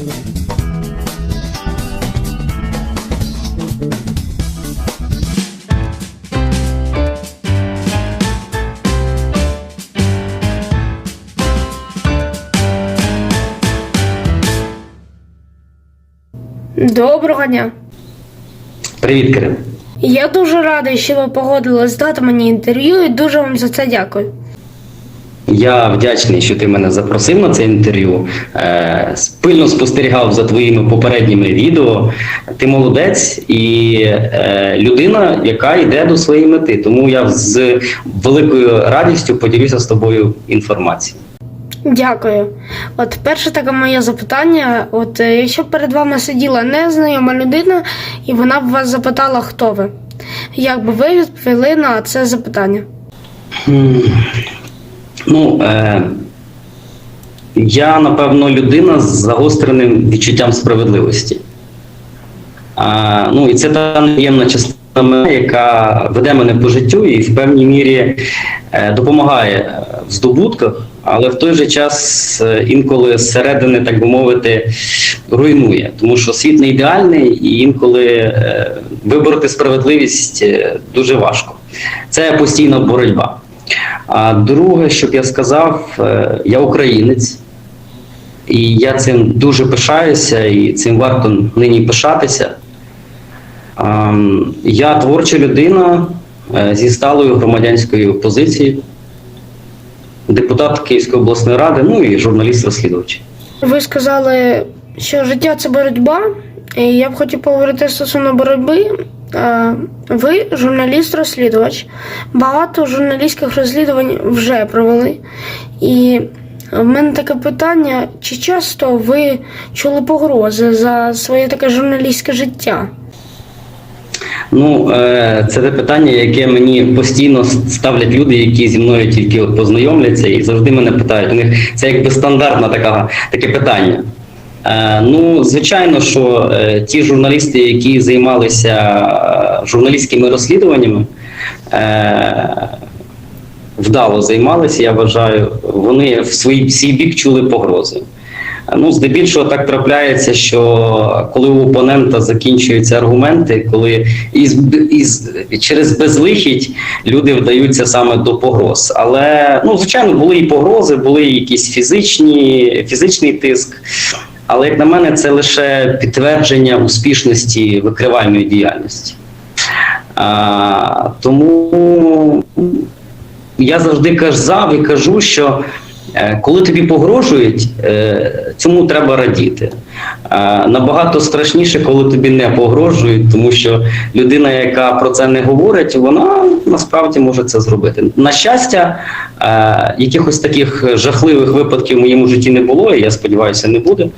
Доброго дня. Привіт, Кирил. Я дуже радий, що ви погодились дати мені інтерв'ю і дуже вам за це дякую. Я вдячний, що ти мене запросив на це інтерв'ю. Е, пильно спостерігав за твоїми попередніми відео. Ти молодець і е, людина, яка йде до своєї мети. Тому я з великою радістю поділюся з тобою інформацією. Дякую. От перше таке моє запитання: от е, якщо перед вами сиділа незнайома людина, і вона б вас запитала, хто ви, як би ви відповіли на це запитання? Ну, е, я, напевно, людина з загостреним відчуттям справедливості. А, ну, і це та неємна частина мене, яка веде мене по життю і в певній мірі е, допомагає в здобутках, але в той же час е, інколи зсередини, так би мовити, руйнує. Тому що світ не ідеальний, і інколи е, вибороти справедливість е, дуже важко. Це постійна боротьба. А друге, щоб я сказав, е, я українець, і я цим дуже пишаюся, і цим варто нині пишатися. Я творча людина е, зі сталою громадянською позицією, депутат Київської обласної ради, ну і журналіст-розслідувач. Ви сказали, що життя це боротьба, і я б хотів поговорити стосовно боротьби. Е, Ви журналіст-розслідувач. Багато журналістських розслідувань вже провели. І в мене таке питання: чи часто ви чули погрози за своє таке журналістське життя? Ну, е, це те питання, яке мені постійно ставлять люди, які зі мною тільки познайомляться, і завжди мене питають. У них це якби стандартне таке питання. Е, Ну, звичайно, що е, ті журналісти, які займалися е, журналістськими розслідуваннями, вдало займалися, я вважаю, вони в свій, свій бік чули погрози. Ну, здебільшого так трапляється, що коли у опонента закінчуються аргументи, коли із, із, через безлихідь люди вдаються саме до погроз. Але, ну, звичайно, були і погрози, були і якісь фізичні, фізичний тиск. Але, як на мене, це лише підтвердження успішності викривальної діяльності. А, тому я завжди казав і кажу, що коли тобі погрожують, е, цьому треба радіти. Е, Набагато страшніше, коли тобі не погрожують, тому що людина, яка про це не говорить, вона насправді може це зробити. На щастя, е, якихось таких жахливих випадків в моєму житті не було, і я сподіваюся, не буде.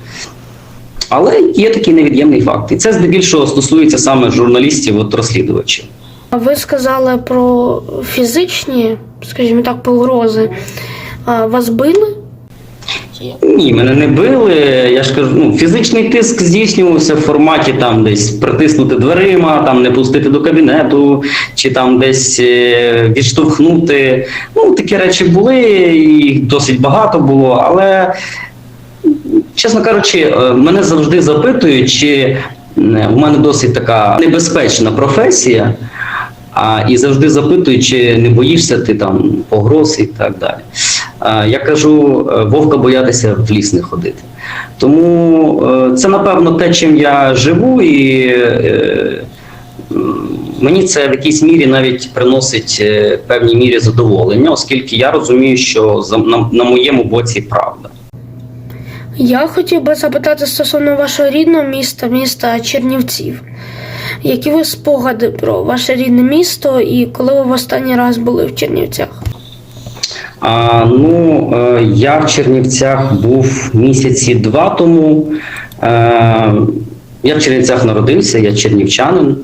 Але є такий невід'ємний факт. І це здебільшого стосується саме журналістів, от розслідувачів. Ви сказали про фізичні, скажімо так, погрози. А Вас били? Ні, мене не били. Я ж кажу, ну, фізичний тиск здійснювався в форматі там десь притиснути дверима, там не пустити до кабінету, чи там десь е, відштовхнути. Ну, такі речі були, їх досить багато було, але, чесно кажучи, е, мене завжди запитують, чи в мене досить така небезпечна професія. А, і завжди запитують, чи не боїшся ти там погроз і так далі. Я кажу, е, вовка боятися в ліс не ходити. Тому е, це, напевно, те, чим я живу, і е, мені це в якійсь мірі навіть приносить певній мірі задоволення, оскільки я розумію, що на моєму боці правда. Я хотів би запитати стосовно вашого рідного міста, міста Чернівців. Які ви спогади про ваше рідне місто і коли ви в останній раз були в Чернівцях? А, ну, е, я в Чернівцях був місяці два тому. Е, я в Чернівцях народився, я чернівчанин.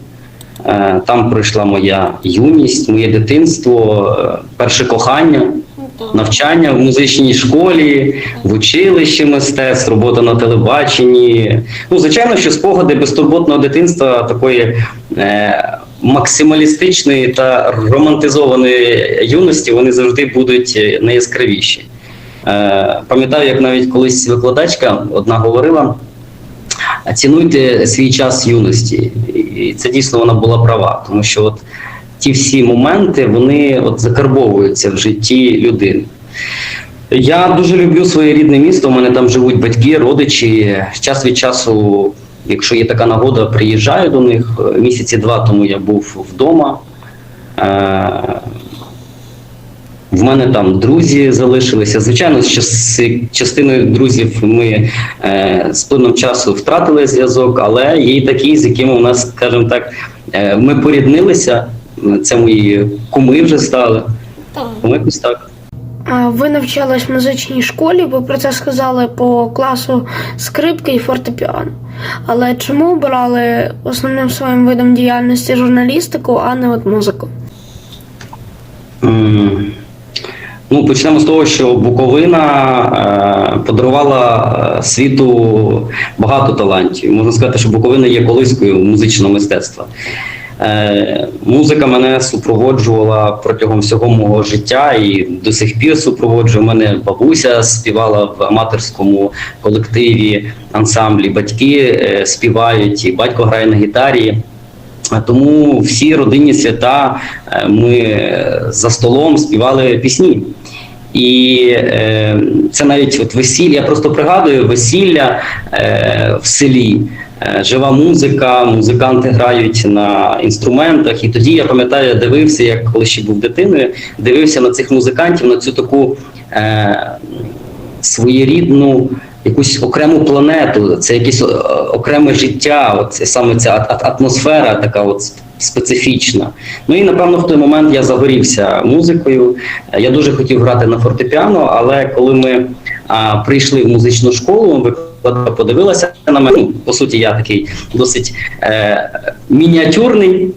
Е, там пройшла моя юність, моє дитинство, перше кохання, навчання в музичній школі, в училищі мистецтв, робота на телебаченні. Ну, звичайно, що спогади безтурботного дитинства такої. Максималістичної та романтизованої юності вони завжди будуть е, найяскравіші. Е, пам'ятаю, як навіть колись викладачка одна говорила, цінуйте свій час юності. І це дійсно вона була права, тому що от ті всі моменти вони от закарбовуються в житті людини. Я дуже люблю своє рідне місто. У мене там живуть батьки, родичі. Час від часу, якщо є така нагода, приїжджаю до них. Місяці два тому я був вдома. Е, В мене там друзі залишилися. Звичайно, з частиною друзів ми е, з плином часу втратили зв'язок, але є і такі, з якими у нас, скажімо так, е, ми поріднилися. Це мої куми вже стали. Тому якось так. А ви навчались в музичній школі, ви про це сказали по класу скрипки і фортепіано. Але чому обрали основним своїм видом діяльності журналістику, а не от музику? Ну, почнемо з того, що Буковина е, подарувала е, світу багато талантів. Можна сказати, що Буковина є колискою музичного мистецтва. Е, музика мене супроводжувала протягом всього мого життя і до сих пір супроводжує. Мене бабуся співала в аматорському колективі, ансамблі. Батьки е, співають, і батько грає на гітарі. Тому всі родинні свята е, ми за столом співали пісні. І е, це навіть от весілля, я просто пригадую весілля е, в селі. Е, Жива музика, музиканти грають на інструментах. І тоді я пам'ятаю, я дивився, як коли ще був дитиною, дивився на цих музикантів, на цю таку е, своєрідну якусь окрему планету, це якесь е, окреме життя, от саме ця атмосфера така от специфічна. Ну і напевно в той момент я загорівся музикою. Е, Я дуже хотів грати на фортепіано, але коли ми а, прийшли в музичну школу, викладачка подивилася на мене. Ну, по суті, я такий досить е, мініатюрний.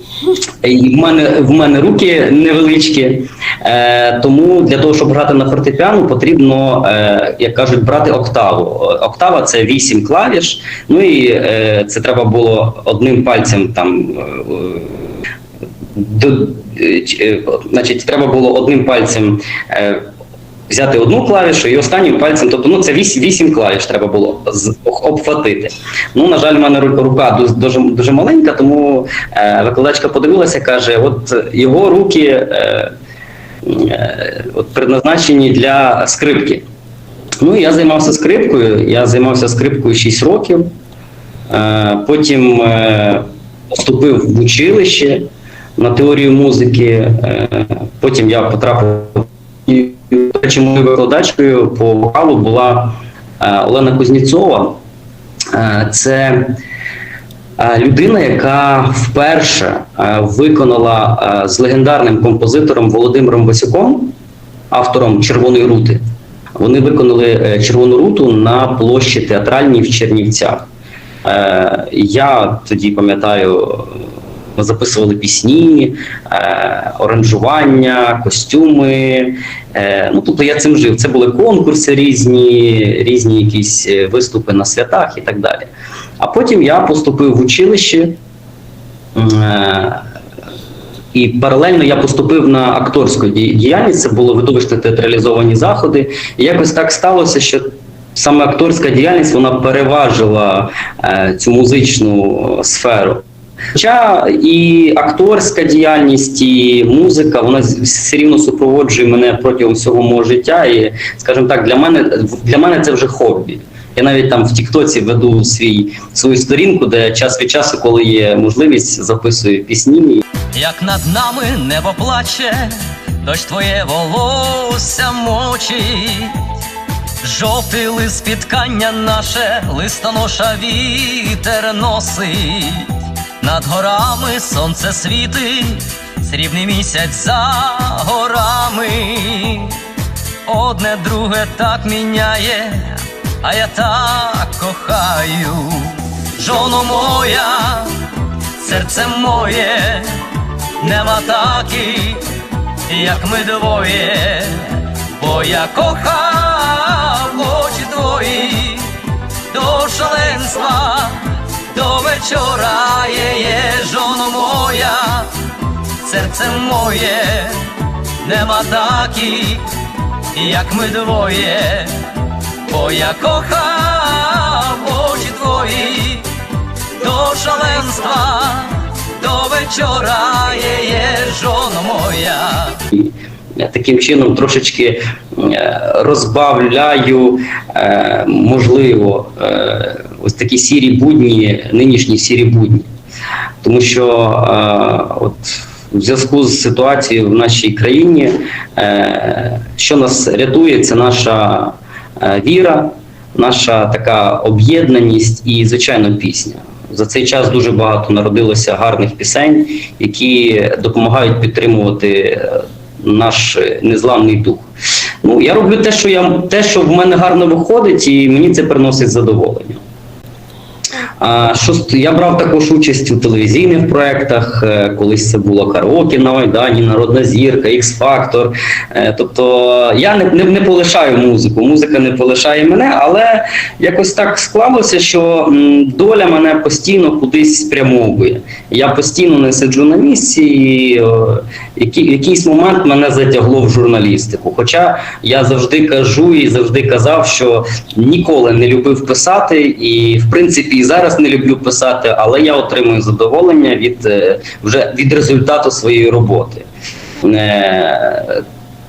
І в мене в мене руки невеличкі, е, тому для того, щоб грати на фортепіано, потрібно, е, як кажуть, брати октаву. Е, Октава це вісім клавіш. Ну і е, це треба було одним пальцем там. е, до, е, е, значить, треба було одним пальцем. Взяти одну клавішу і останнім пальцем, тобто ну це вісім, вісім клавіш треба було обхватити. Ну, на жаль, в мене рука дуже, дуже маленька, тому е, викладачка подивилася, каже: от його руки е, е, от предназначені для скрипки. Ну, я займався скрипкою, я займався скрипкою 6 років. Е, потім е, поступив в училище на теорію музики. Е, потім я потрапив. Речі, моєю викладачкою по вокалу була е, Олена Кузнєцова. Е, Це е, людина, яка вперше виконала з легендарним композитором Володимиром Васюком, автором Червоної рути. Вони виконали червону руту на площі театральній в Чернівцях. Я тоді пам'ятаю, ми записували пісні, е, оранжування, костюми. Е, Ну, тобто я цим жив. Це були конкурси різні, різні якісь е, виступи на святах і так далі. А потім я поступив в училище. Е, І паралельно я поступив на акторську діяльність, це були видовищно театралізовані заходи. І якось так сталося, що саме акторська діяльність вона переважила е, цю музичну е, сферу. Хоча і акторська діяльність, і музика, вона все рівно супроводжує мене протягом всього мого життя. І, скажімо так, для мене для мене це вже хобі. Я навіть там в Тіктоці веду свій свою сторінку, де час від часу, коли є можливість, записую пісні. як над нами небо плаче, дощ твоє волосся мочить, жовтий лист спіткання наше, листоноша вітер носить, над горами сонце світить, срібний місяць за горами, одне друге так міняє, а я так кохаю, жоно моя серце моє, нема таки, як ми двоє, бо я кохав очі твої до шаленства, до вечора є, є жоно моя, серце моє, нема таки, як ми двоє, бо я кохав очі твої шаленства до вечора є, є жоно моя. Таким чином трошечки е, розбавляю, е, можливо, е, ось такі сірі будні, нинішні сірі будні. Тому що е, от в зв'язку з ситуацією в нашій країні, е, що нас рятує, це наша е, віра, наша така об'єднаність і, звичайно, пісня. За цей час дуже багато народилося гарних пісень, які допомагають підтримувати е, наш незламний дух. Ну, я роблю те, що я те, що в мене гарно виходить, і мені це приносить задоволення. Що я брав також участь у телевізійних проєктах. е, Колись це було караоке на Майдані, Народна зірка, X-Factor. Е, Тобто я не, не, не полишаю музику. Музика не полишає мене, але якось так склалося, що доля мене постійно кудись спрямовує. Я постійно не сиджу на місці, і е, в якийсь момент мене затягло в журналістику. Хоча я завжди кажу і завжди казав, що ніколи не любив писати, і в принципі і зараз не люблю писати, але я отримую задоволення від е, вже від результату своєї роботи. Е,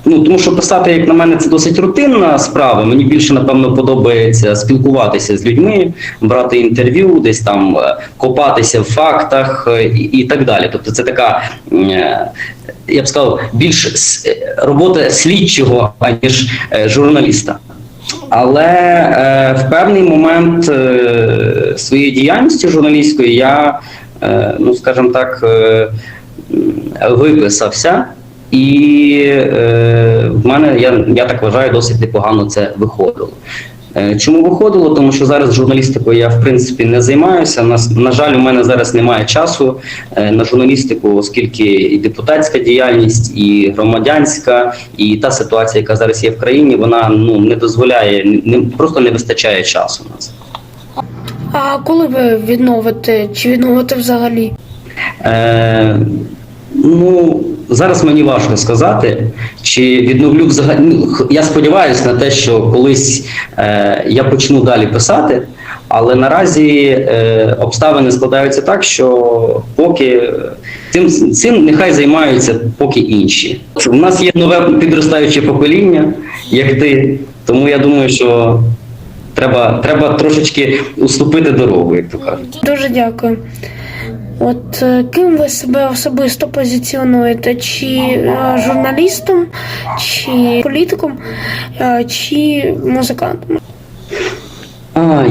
Ну, тому що писати, як на мене, це досить рутинна справа. Мені більше, напевно, подобається спілкуватися з людьми, брати інтерв'ю, десь там е, копатися в фактах і, і так далі. Тобто, це така, я б сказав, більш робота слідчого, аніж журналіста. Але е, в певний момент е, своєї діяльності журналістської я, е, ну скажімо так, е, виписався, і е, в мене, я, я так вважаю, досить непогано це виходило. Е, Чому виходило? Тому що зараз журналістикою я в принципі не займаюся. На, на жаль, у мене зараз немає часу е, на журналістику, оскільки і депутатська діяльність, і громадянська, і та ситуація, яка зараз є в країні, вона ну не дозволяє, не просто не вистачає часу на це. А коли ви відновите чи відновите взагалі? Е, ну, зараз мені важко сказати, чи відновлю взагалі. Ну, я сподіваюся на те, що колись е, я почну далі писати, але наразі е, обставини складаються так, що поки е, цим, цим нехай займаються поки інші. У нас є нове підростаюче покоління, як ти, тому я думаю, що треба, треба трошечки уступити дорогу, як то кажуть. Дуже дякую. От е, ким ви себе особисто позиціонуєте? Чи е, журналістом, чи політиком, е, чи музикантом?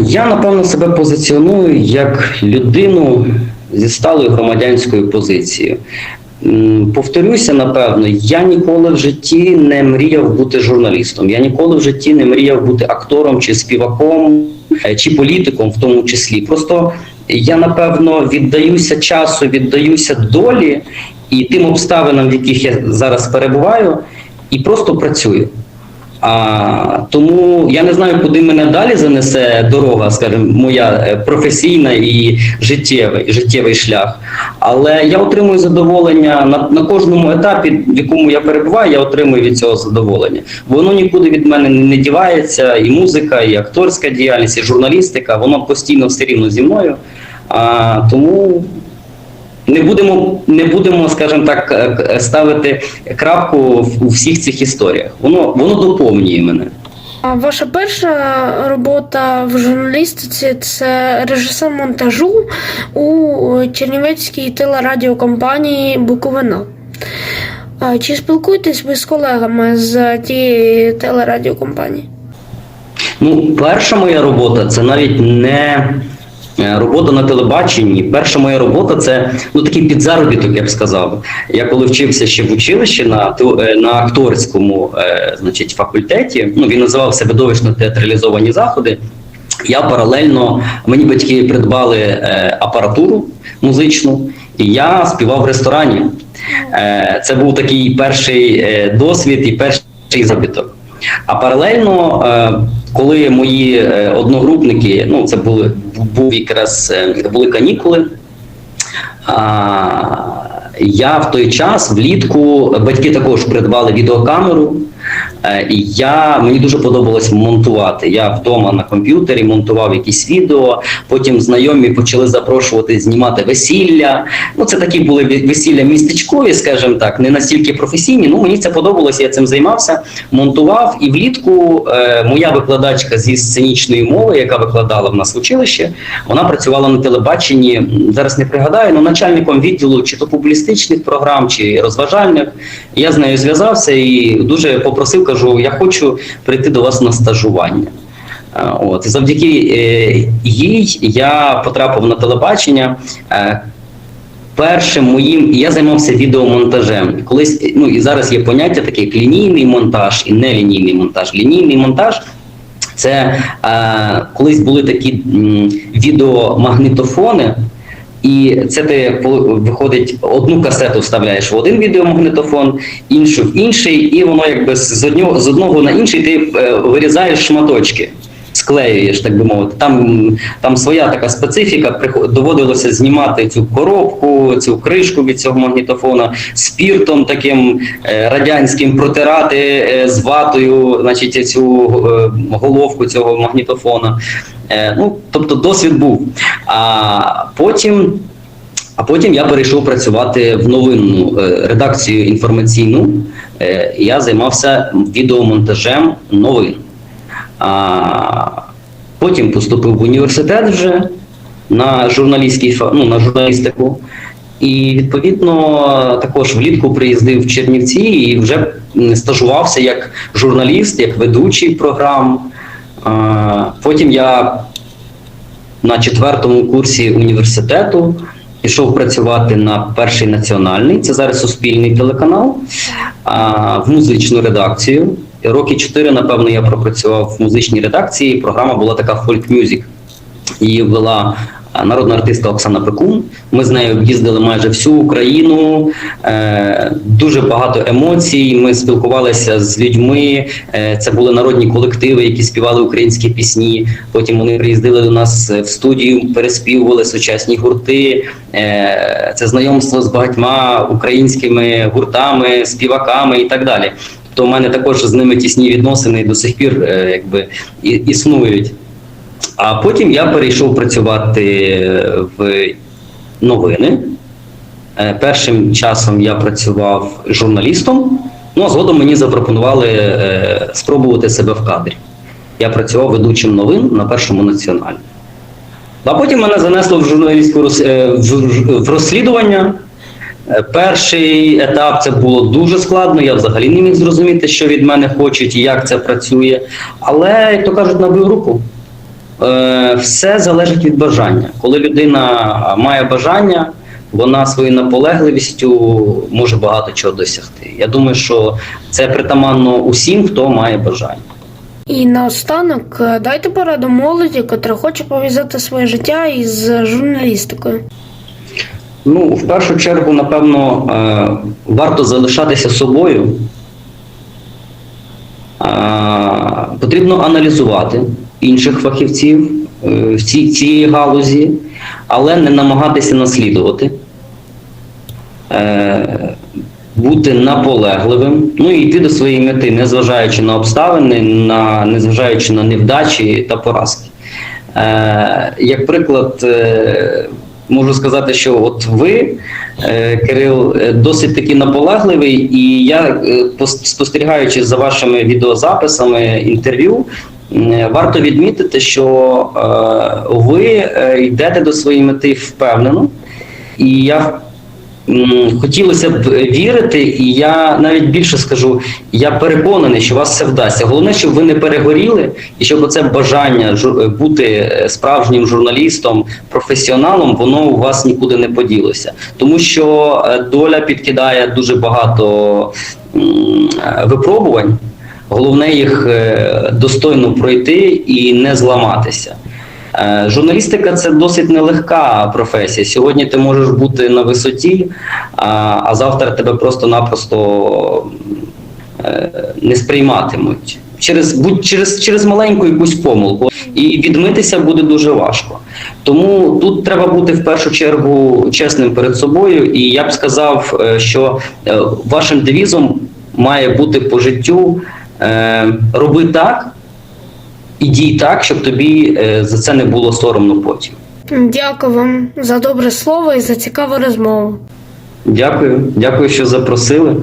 Я напевно себе позиціоную як людину зі сталою громадянською позицією. Повторюся, напевно, я ніколи в житті не мріяв бути журналістом. Я ніколи в житті не мріяв бути актором чи співаком, чи політиком в тому числі. Просто я напевно віддаюся часу, віддаюся долі і тим обставинам, в яких я зараз перебуваю, і просто працюю. А, тому я не знаю, куди мене далі занесе дорога, скажімо, моя е, професійна і життєвий, життєвий шлях. Але я отримую задоволення на, на кожному етапі, в якому я перебуваю, я отримую від цього задоволення. Воно нікуди від мене не, не дівається, і музика, і акторська діяльність, і журналістика, воно постійно все рівно зі мною. А, тому не будемо, не будемо, скажімо так, е, ставити крапку у всіх цих історіях. Воно, воно доповнює мене. Ваша перша робота в журналістиці це режисер монтажу у Чернівецькій телерадіокомпанії Буковина. Чи спілкуєтесь ви з колегами з тієї телерадіокомпанії? Ну, перша моя робота це навіть не е, робота на телебаченні. Перша моя робота це ну такий підзаробіток, я б сказав. Я коли вчився ще в училищі на е, на акторському е, значить, факультеті, ну він називався видовищно театралізовані заходи. Я паралельно мені батьки придбали е, апаратуру музичну, і я співав в ресторані. Е, це був такий перший е, досвід і перший забіток. А паралельно, е, коли мої е, одногрупники, ну це були був якраз е, були канікули. А, я в той час влітку батьки також придбали відеокамеру. Е, я мені дуже подобалось монтувати. Я вдома на комп'ютері монтував якісь відео. Потім знайомі почали запрошувати знімати весілля. Ну це такі були весілля містечкові, скажімо так, не настільки професійні. Ну мені це подобалось. Я цим займався, монтував. І влітку е, моя викладачка зі сценічної мови, яка викладала в нас в училищі, вона працювала на телебаченні. Зараз не пригадаю, ну начальником відділу чи то публістичних програм, чи розважальних. Я з нею зв'язався і дуже попросив, кажу, я хочу прийти до вас на стажування. Е, От завдяки е, їй я потрапив на телебачення. Е, Першим моїм я займався відеомонтажем. Колись ну і зараз є поняття таке як лінійний монтаж і нелінійний монтаж. Лінійний монтаж це е, колись були такі м, відеомагнітофони, і це ти виходить одну касету вставляєш в один відеомагнітофон, іншу в інший, і воно якби з одного з одного на інший ти е, вирізаєш шматочки. Склеюєш, так би мовити. Там, там своя така специфіка. Доводилося знімати цю коробку, цю кришку від цього магнітофона спіртом таким е, радянським, протирати е, з ватою, значить, цю е, головку цього магнітофона. Ну, тобто досвід був. А потім. А потім я перейшов працювати в новинну редакцію інформаційну. Я займався відеомонтажем новин. А, потім поступив в університет вже на журналістський ну, на журналістику. І відповідно також влітку приїздив в Чернівці і вже стажувався як журналіст, як ведучий програм. Потім я на четвертому курсі університету пішов працювати на перший національний, це зараз суспільний телеканал, в музичну редакцію. Роки чотири, напевно, я пропрацював в музичній редакції. Програма була така Folk Music. Її вела народна артистка Оксана Пекун. Ми з нею об'їздили майже всю Україну. Е, дуже багато емоцій. Ми спілкувалися з людьми. Е, це були народні колективи, які співали українські пісні. Потім вони приїздили до нас в студію, переспівували сучасні гурти. Е, це знайомство з багатьма українськими гуртами, співаками і так далі. То в мене також з ними тісні відносини і до сих пір е, якби існують. А потім я перейшов працювати в новини. Е, Першим часом я працював журналістом, ну а згодом мені запропонували е, спробувати себе в кадрі. Я працював ведучим новин на першому націоналі. А потім мене занесло в журналістську е, в розслідування. Е, Перший етап це було дуже складно. Я взагалі не міг зрозуміти, що від мене хочуть і як це працює. Але, як то кажуть, набив руку. Е, Все залежить від бажання. Коли людина має бажання, вона своєю наполегливістю може багато чого досягти. Я думаю, що це притаманно усім, хто має бажання. І наостанок е, дайте пораду молоді, котра хоче пов'язати своє життя із журналістикою. Ну, в першу чергу, напевно, е, варто залишатися собою. Е, Потрібно аналізувати інших фахівців е, в цій, галузі, але не намагатися наслідувати, бути наполегливим, ну і йти до своєї мети, незважаючи на обставини, на, незважаючи на невдачі та поразки. Як приклад, можу сказати, що от ви, е, Кирил, е, досить таки наполегливий, і я, е, спостерігаючи за вашими відеозаписами інтерв'ю, варто відмітити, що ви йдете до своєї мети впевнено, і я Хотілося б вірити, і я навіть більше скажу, я переконаний, що вас все вдасться. Головне, щоб ви не перегоріли, і щоб оце бажання бути е, справжнім журналістом, професіоналом, воно у вас нікуди не поділося. Тому що е, доля підкидає дуже багато е, випробувань. Головне їх достойно пройти і не зламатися. Е, Журналістика це досить нелегка професія. Сьогодні ти можеш бути на висоті, а, а завтра тебе просто-напросто е, не сприйматимуть. Через, будь, через, через маленьку якусь помилку. І відмитися буде дуже важко. Тому тут треба бути в першу чергу чесним перед собою. І я б сказав, е, що е, вашим девізом має бути по життю Е, роби так і дій так, щоб тобі е, за це не було соромно потім. Дякую вам за добре слово і за цікаву розмову. Дякую, дякую, що запросили.